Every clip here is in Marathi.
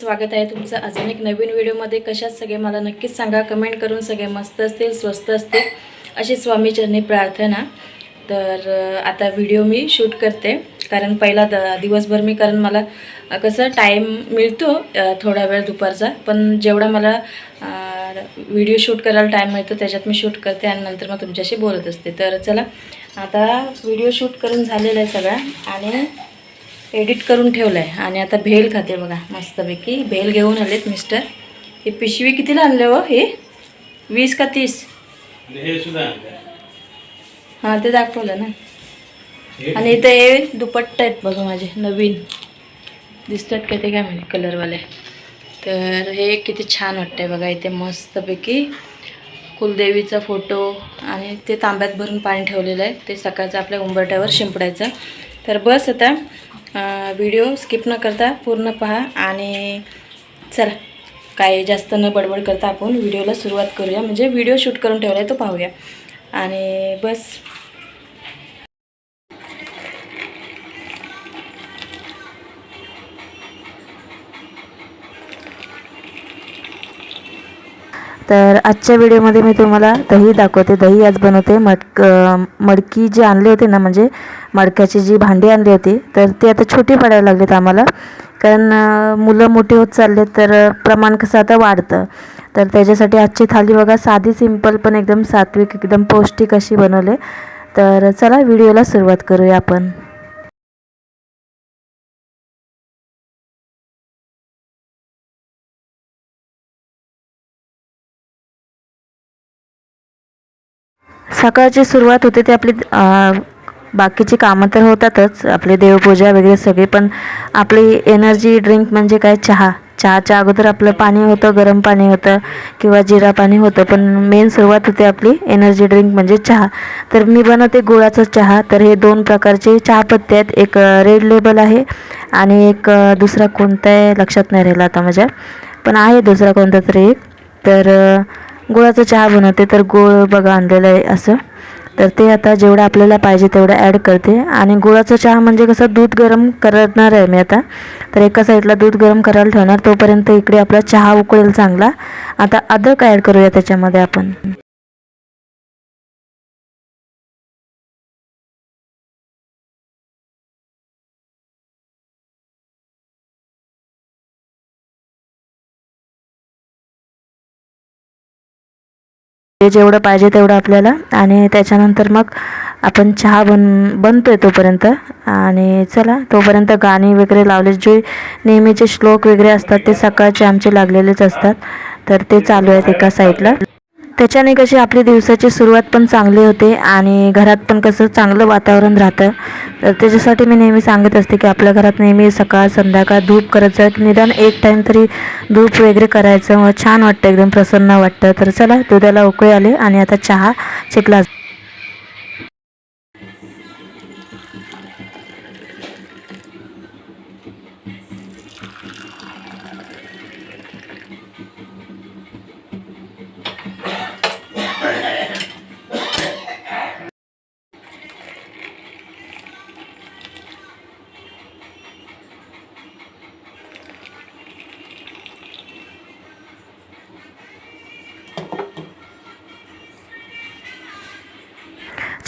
स्वागत आहे तुमचं. अजून एक नवीन व्हिडिओमध्ये कशात सगळे मला नक्कीच सांगा. कमेंट करून सगळे मस्त असतील स्वस्त असतील अशी स्वामीचरणी प्रार्थना. तर आता व्हिडिओ मी शूट करते. कारण पहिला द दिवसभर मी कारण मला कसं टाईम मिळतो थोडा वेळ दुपारचा. पण जेवढा मला व्हिडिओ शूट करायला टाईम मिळतो त्याच्यात मी शूट करते आणि नंतर मग तुमच्याशी बोलत असते. तर चला आता व्हिडिओ शूट करून झालेला आहे सगळा. आणि एडिट करून ठेवलं आहे आणि आता भेल खाते बघा मस्तपैकी. भेल घेऊन आलेत मिस्टर हे पिशवी कितीला आणले हो? हे वीस का तीस? हे. हां ते दाखवलं ना. आणि इथे हे दुपट्टा आहेत बघा माझे नवीन. दिसतात का ते काय माहिती कलरवाले तर हे किती छान वाटतंय बघा इथे मस्तपैकी. कुलदेवीचा फोटो आणि ते तांब्यात भरून पाणी ठेवलेलं आहे. ते सकाळचं आपल्या उंबरट्यावर शिंपडायचं. तर बस आता व्हिडिओ स्किप न करता पूर्ण पहा आणि चला काय जास्त न बडबड करता आपण व्हिडिओला सुरुवात करूया. म्हणजे व्हिडिओ शूट करून ठेवला आहे तो पाहूया. आणि बस. तर आजच्या व्हिडिओमध्ये मी तुम्हाला दही दाखवते. दही आज बनवते. मटक मडकी जी आणली होती ना म्हणजे मडक्याची जी भांडी आणली होती तर ती आता छोटी पडायला लागलीत आम्हाला. कारण मुलं मोठी होत चालले तर प्रमाण कसं आता वाढतं. तर त्याच्यासाठी आजची थाली बघा साधी सिंपल पण एकदम सात्विक एकदम पौष्टिक अशी बनवले. तर चला व्हिडिओला सुरुवात करूया आपण. सकाळची सुरुवात होते ते आपली बाकीची कामं तर होतातच आपली देवपूजा वगैरे सगळी पण आपली एनर्जी ड्रिंक म्हणजे काय? चहा. चहाच्या अगोदर आपलं पाणी होतं गरम पाणी होतं किंवा जिरा पाणी होतं पण मेन सुरुवात होते आपली एनर्जी ड्रिंक म्हणजे चहा. तर मी बनवते गुळाचा चहा. तर हे दोन प्रकारचे चहापत्ते आहेत. एक रेड लेबल आहे आणि एक दुसरा कोणता आहे? लक्षात नाही राहिला आता माझ्या. पण आहे दुसरा कोणता तरी एक. तर गुळाचा चहा बनवते तर गुळ बघा आणलेलं आहे असं. तर ते आता जेवढं आपल्याला पाहिजे तेवढं ॲड करते. आणि गुळाचा चहा म्हणजे कसं दूध गरम करणार आहे मी आता. तर एका साईडला दूध गरम करायला ठेवणार तोपर्यंत इकडे आपला चहा उकळेल चांगला. आता अद्रक ॲड करूया त्याच्यामध्ये आपण. ते जेवढं पाहिजे तेवढं आपल्याला. आणि त्याच्यानंतर मग आपण चहा बन बनतोय तोपर्यंत. आणि चला तोपर्यंत गाणी वगैरे लावले. जे नेहमीचे श्लोक वगैरे असतात ते सकाळचे आमचे लागलेलेच असतात. तर ते चालू आहेत एका साईडला. त्याच्याने कशी आपली दिवसाची सुरुवात पण चांगली होते आणि घरात पण कसं चांगलं वातावरण राहतं. तर त्याच्यासाठी मी नेहमी सांगत असते की आपल्या घरात नेहमी सकाळ संध्याकाळ धूप करायचं निदान एक टाईम तरी धूप वगैरे करायचं. मग छान वाटतं एकदम प्रसन्न वाटतं. तर चला दुधाला उकळी आले आणि आता चहा शिकला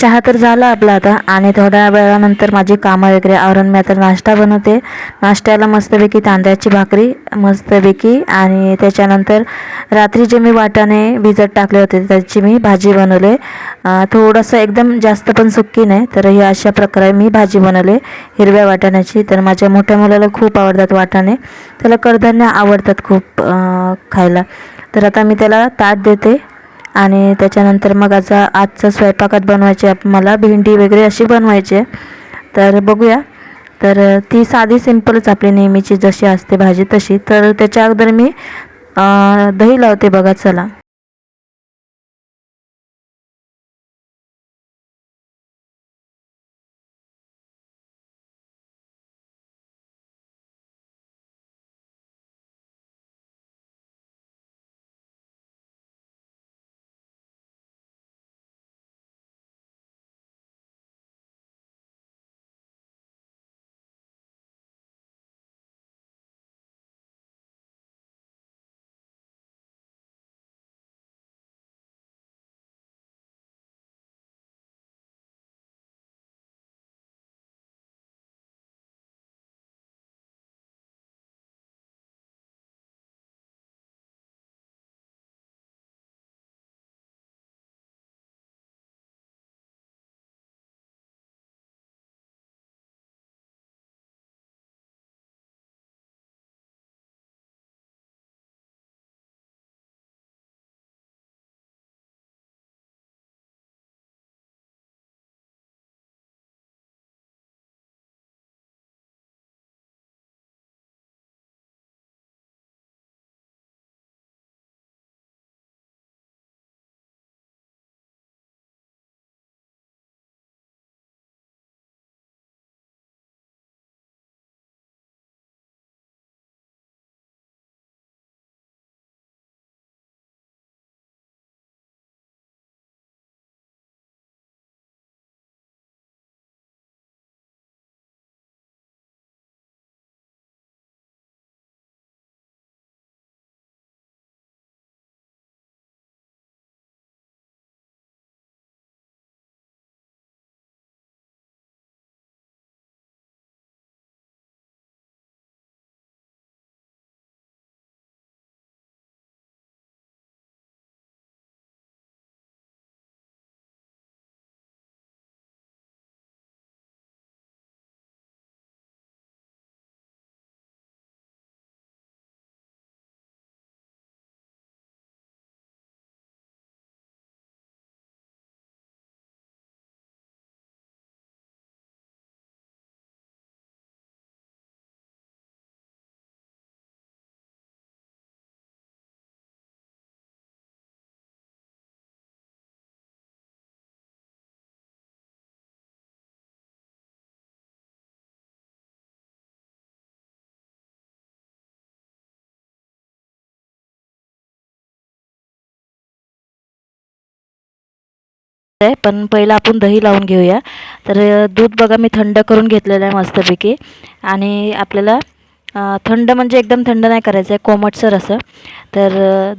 चहा तर झाला आपला आता आणि थोड्या वेळानंतर माझी कामं वगैरे आवरून मी आता नाश्ता बनवते. नाश्त्याला मस्तपैकी तांदळाची भाकरी मस्तपैकी आणि त्याच्यानंतर रात्री जे मी वाटाणे भिजत टाकले होते त्याची मी भाजी बनवले. थोडंसं एकदम जास्त पण सुक्की नाही तर ही अशा प्रकारे मी भाजी बनवले हिरव्या वाटाण्याची. तर माझ्या मोठ्या मुलाला खूप आवडतात वाटाणे. त्याला कडधान्य आवडतात खूप खायला. तर आता मी त्याला ताट देते. आणि त्याच्यानंतर मग आता आजचा स्वयंपाकात बनवायचे आप- मला भेंडी वगैरे अशी बनवायची. आहे तर बघूया. तर ती साधी सिंपलच आपली नेहमीची जशी असते भाजी तशी. तर त्याच्या अगोदर मी दही लावते बघा चला. आहे पण पहिलं आपण दही लावून घेऊया. तर दूध बघा मी थंड करून घेतलेलं आहे मस्तपैकी. आणि आपल्याला थंड म्हणजे एकदम थंड नाही करायचं आहे कोमटसर असं. तर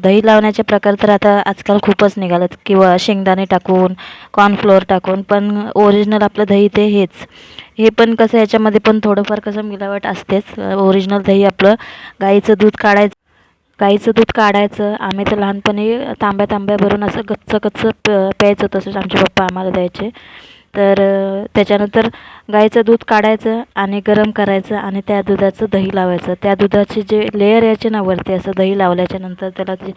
दही लावण्याचे प्रकार तर आता आजकाल खूपच निघालेत किंवा शेंगदाणे टाकून कॉर्नफ्लोअर टाकून पण ओरिजिनल आपलं दही ते हेच. हे पण कसं याच्यामध्ये पण थोडंफार कसं मिलावट असतेच. ओरिजिनल दही आपलं गाईचं दूध काढायचं गाईचं दूध काढायचं. आम्ही तर लहानपणी तांब्या तांब्या भरून असं गच्च गच्च प प्यायचं तसंच आमचे पप्पा आम्हाला द्यायचे. तर त्याच्यानंतर गाईचं दूध काढायचं आणि गरम करायचं आणि त्या दुधाचं दही लावायचं. त्या दुधाचे जे लेयर यायचे ना वरती असं दही लावल्याच्या नंतर त्याला ते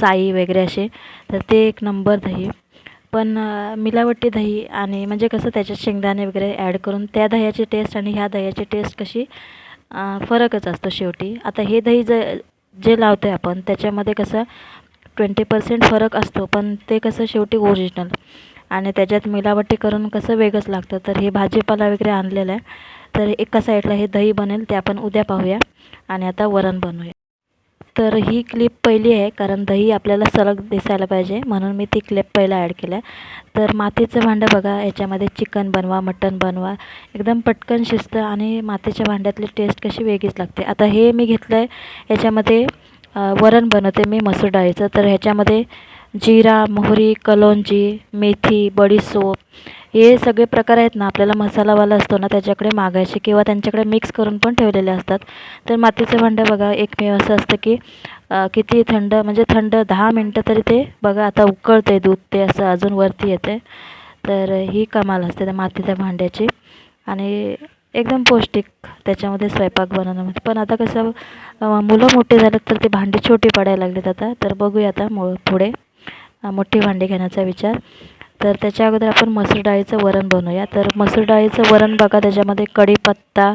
साई वगैरे असे तर ते एक नंबर दही. पण मिलावटी दही आणि म्हणजे कसं त्याच्यात शेंगदाणे वगैरे ॲड करून त्या दह्याची टेस्ट आणि ह्या दह्याची टेस्ट कशी फरकच असतो शेवटी. आता हे दही ज जे लावतो आहे आपण त्याच्यामध्ये कसं ट्वेंटी पर्सेंट फरक असतो पण ते कसं शेवटी ओरिजिनल आणि त्याच्यात मिलावटी करून कसं वेगळंच लागतं. तर हे भाजीपाला वगैरे आणलेलं आहे. तर एका साईडला हे दही बनेल ते आपण उद्या पाहूया. आणि आता वरण बनवूया. तर ही क्लिप पहिली आहे कारण दही आपल्याला सलग दिसायला पाहिजे. म्हणून मी ती क्लिप पहिला ॲड केलं आहे तर मातीचं भांडं बघा याच्यामध्ये चिकन बनवा मटण बनवा. एकदम पटकन शिजतं आणि मातीच्या भांड्यातली टेस्ट कशी वेगळीच लागते. आता हे मी घेतलं आहे याच्यामध्ये वरण बनवते मी मसूर डाळीचं. तर ह्याच्यामध्ये जिरा मोहरी कलोंजी मेथी बडीशोप हे सगळे प्रकार आहेत ना आपल्याला मसालावाला असतो ना त्याच्याकडे मागायचे किंवा त्यांच्याकडे मिक्स करून पण ठेवलेले असतात. तर मातीचं भांडं बघा एकमेव असं असतं की किती थंड म्हणजे थंड दहा मिनटं तरी ते बघा आता उकळते दूध ते असं अजून वरती येते तर ही कमाल असते त्या मातीच्या भांड्याची. आणि एकदम पौष्टिक त्याच्यामध्ये स्वयंपाक बनवण्यामध्ये. पण आता कसं मुलं मोठी झालेत तर ते भांडी छोटी पडायला लागलीत आता. तर बघूया आता मु पुढे. मोठी भांडी घेण्याचा विचार. तर त्याच्या अगोदर आपण मसूर डाळीचं वरण बनवूया. तर मसूर डाळीचं वरण बघा त्याच्यामध्ये कढीपत्ता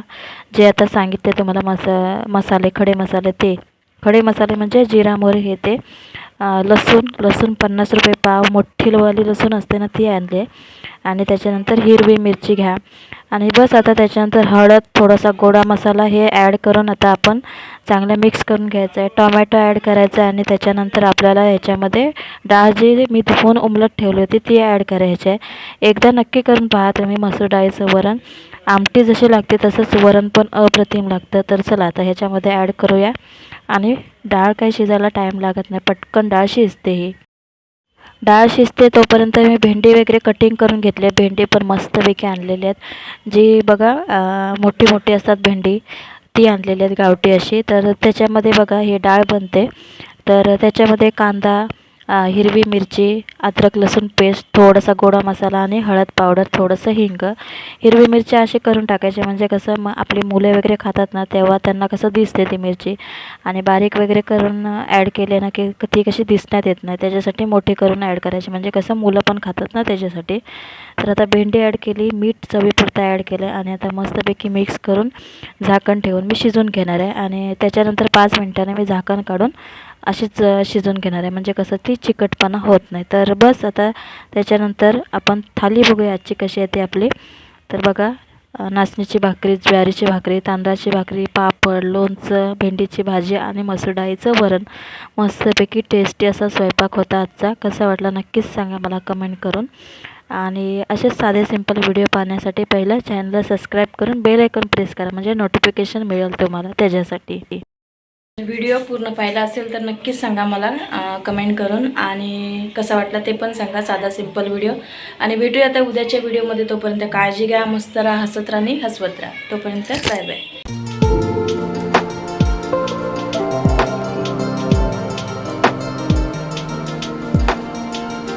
जे आता सांगितले तुम्हाला मसा मसाले खडे मसाले ते. खडे मसाले म्हणजे जिरा मोहरी हे ते. लसूण लसूण पन्नास रुपये पाव मोठीवाली लसूण असते ना ती आणली आहे. आणि त्याच्यानंतर हिरवी मिरची घ्या. आणि बस आता त्याच्यानंतर हळद थोडासा गोडा मसाला हे ॲड करून आता आपण चांगलं मिक्स करून घ्यायचं आहे. टोमॅटो ॲड करायचं आहे आणि त्याच्यानंतर आपल्याला ह्याच्यामध्ये डाळ जी मी धुवून उमलत ठेवली होती ती ॲड करायची आहे. एकदा नक्की करून पहा तुम्ही मसूर डाळीचं वरण. आमटी जशी लागते तसंच वरण पण अप्रतिम लागतं. तर चला आता ह्याच्यामध्ये ॲड करूया. आणि डाळ काही शिजायला टाईम लागत नाही. पटकन डाळ शिजते ही. डाळ शिजते तोपर्यंत मी भेंडी वगैरे कटिंग करून घेतली आहे. भेंडी पण मस्तपैकी आणलेली आहेत. जी बघा मोठी मोठी असतात भेंडी ती आणलेली आहेत गावठी अशी. तर त्याच्यामध्ये बघा हे डाळ बनते. तर त्याच्यामध्ये कांदा हिरवी मिरची अद्रक लसूण पेस्ट थोडासा गोडा मसाला आणि हळद पावडर थोडंसं हिंग. हिरवी मिरची अशी करून टाकायची म्हणजे कसं मग आपली मुले वगैरे खातात ना तेव्हा त्यांना कसं दिसते ती मिरची. आणि बारीक वगैरे करून ॲड केले ना की ती कशी दिसण्यात येत नाही त्याच्यासाठी मोठी करून ॲड करायची. म्हणजे कसं मुलं पण खातात ना त्याच्यासाठी. तर आता भेंडी ॲड केली मीठ चवीपुरता ॲड केलं आणि आता मस्तपैकी मिक्स करून झाकण ठेवून मी शिजवून घेणार आहे. आणि त्याच्यानंतर पाच मिनटाने मी झाकण काढून अशीच शिजून घेणार आहे. म्हणजे कसं ती चिकटपणा होत नाही. तर बस आता त्याच्यानंतर आपण थाली बघूया आजची कशी येते आपली. तर बघा नाचणीची भाकरी ज्वारीची भाकरी तांदळाची भाकरी पापड लोणचं भेंडीची भाजी आणि मसूर डाळीचं वरण. मस्तपैकी टेस्टी असा स्वयंपाक होता आजचा. कसा वाटला नक्कीच सांगा मला कमेंट करून. आणि असेच साधे सिंपल व्हिडिओ पाहण्यासाठी पहिलं चॅनलला सबस्क्राईब करून बेल आयकॉन प्रेस करा. म्हणजे नोटिफिकेशन मिळेल तुम्हाला त्याच्यासाठी. व्हिडिओ पूर्ण पाहिला असेल तर नक्कीच सांगा मला कमेंट करून. आणि कसा वाटला ते पण सांगा साधा सिंपल व्हिडिओ आणि भेटूया आता उद्याच्या व्हिडिओमध्ये तोपर्यंत काळजी घ्या मस्त राहा हसत राहा आणि हसवत राहा. तोपर्यंत बाय बाय